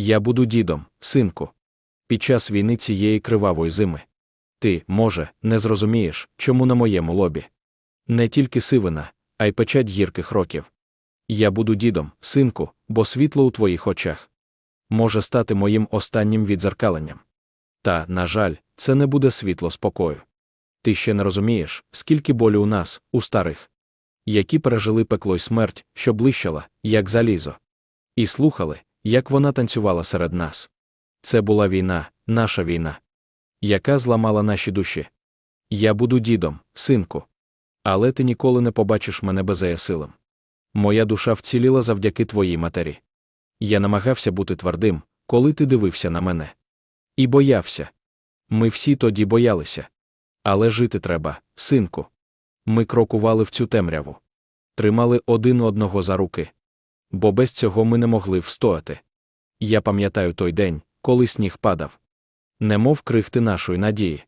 Я буду дідом, синку. Під час війни цієї кривавої зими. Ти, може, не зрозумієш, чому на моєму лобі. Не тільки сивина, а й печать гірких років. Я буду дідом, синку, бо світло у твоїх очах може стати моїм останнім відзеркаленням. Та, на жаль, це не буде світло спокою. Ти ще не розумієш, скільки болю у нас, у старих, які пережили пекло й смерть, що блищала, як залізо. І слухали, як вона танцювала серед нас. Це була війна, наша війна, яка зламала наші душі. Я буду дідом, синку. Але ти ніколи не побачиш мене беззаєсилим. Моя душа вціліла завдяки твоїй матері. Я намагався бути твердим, коли ти дивився на мене. І боявся. Ми всі тоді боялися. Але жити треба, синку. Ми крокували в цю темряву. Тримали один одного за руки. Бо без цього ми не могли встояти. Я пам'ятаю той день, коли сніг падав. Немов крихти нашої надії.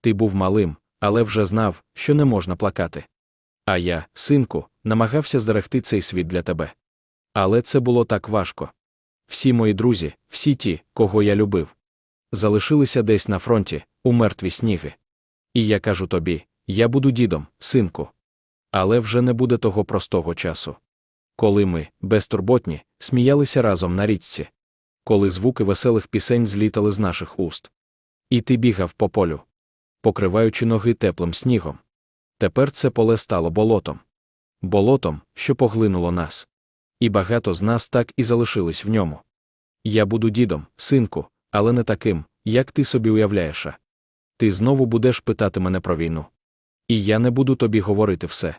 Ти був малим, але вже знав, що не можна плакати. А я, синку, намагався зберегти цей світ для тебе. Але це було так важко. Всі мої друзі, всі ті, кого я любив, залишилися десь на фронті, у мертві сніги. І я кажу тобі, я буду дідом, синку. Але вже не буде того простого часу. Коли ми, безтурботні, сміялися разом на річці, коли звуки веселих пісень злітали з наших уст. І ти бігав по полю, покриваючи ноги теплим снігом. Тепер це поле стало болотом. Болотом, що поглинуло нас. І багато з нас так і залишились в ньому. Я буду дідом, синку, але не таким, як ти собі уявляєш. Ти знову будеш питати мене про війну. І я не буду тобі говорити все.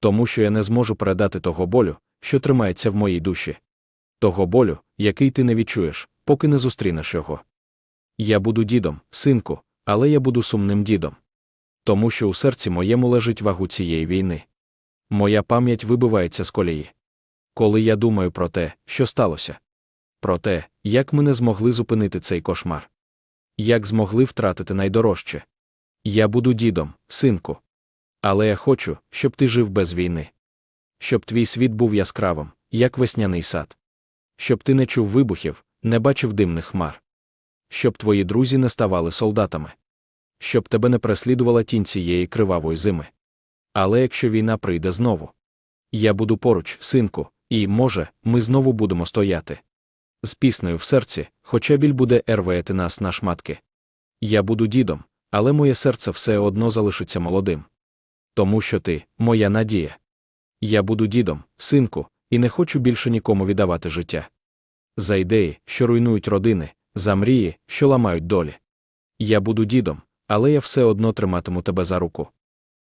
Тому що я не зможу передати того болю, що тримається в моїй душі. Того болю, який ти не відчуєш, поки не зустрінеш його. Я буду дідом, синку, але я буду сумним дідом. Тому що у серці моєму лежить вагу цієї війни. Моя пам'ять вибивається з колії. Коли я думаю про те, що сталося, про те, як ми не змогли зупинити цей кошмар, як змогли втратити найдорожче. Я буду дідом, синку. Але я хочу, щоб ти жив без війни. Щоб твій світ був яскравим, як весняний сад. Щоб ти не чув вибухів, не бачив димних хмар. Щоб твої друзі не ставали солдатами. Щоб тебе не переслідувала тінь цієї кривавої зими. Але якщо війна прийде знову, я буду поруч, синку, і, може, ми знову будемо стояти. З піснею в серці, хоча біль буде рвати нас на шматки. Я буду дідом, але моє серце все одно залишиться молодим. Тому що ти моя надія. Я буду дідом, синку, і не хочу більше нікому віддавати життя. За ідеї, що руйнують родини, за мрії, що ламають долі. Я буду дідом, але я все одно триматиму тебе за руку.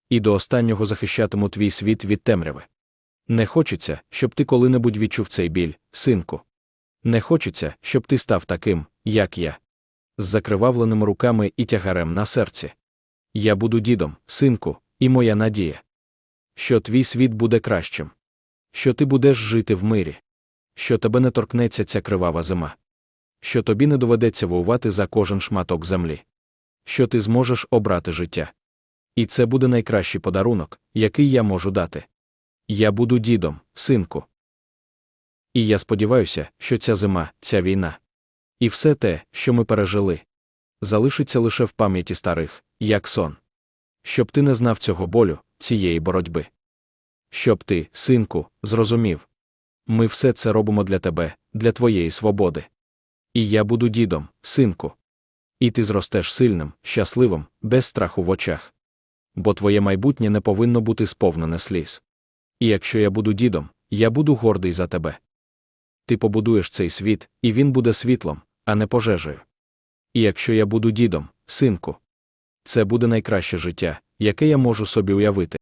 І до останнього захищатиму твій світ від темряви. Не хочеться, щоб ти коли-небудь відчув цей біль, синку. Не хочеться, щоб ти став таким, як я. З закривавленими руками і тягарем на серці. Я буду дідом, синку, і моя надія. Що твій світ буде кращим. Що ти будеш жити в мирі. Що тебе не торкнеться ця кривава зима. Що тобі не доведеться воювати за кожен шматок землі. Що ти зможеш обрати життя. І це буде найкращий подарунок, який я можу дати. Я буду дідом, синку. І я сподіваюся, що ця зима, ця війна. І все те, що ми пережили, залишиться лише в пам'яті старих, як сон. Щоб ти не знав цього болю, цієї боротьби. Щоб ти, синку, зрозумів. Ми все це робимо для тебе, для твоєї свободи. І я буду дідом, синку. І ти зростеш сильним, щасливим, без страху в очах. Бо твоє майбутнє не повинно бути сповнене сліз. І якщо я буду дідом, я буду гордий за тебе. Ти побудуєш цей світ, і він буде світлом, а не пожежею. І якщо я буду дідом, синку, це буде найкраще життя, яке я можу собі уявити.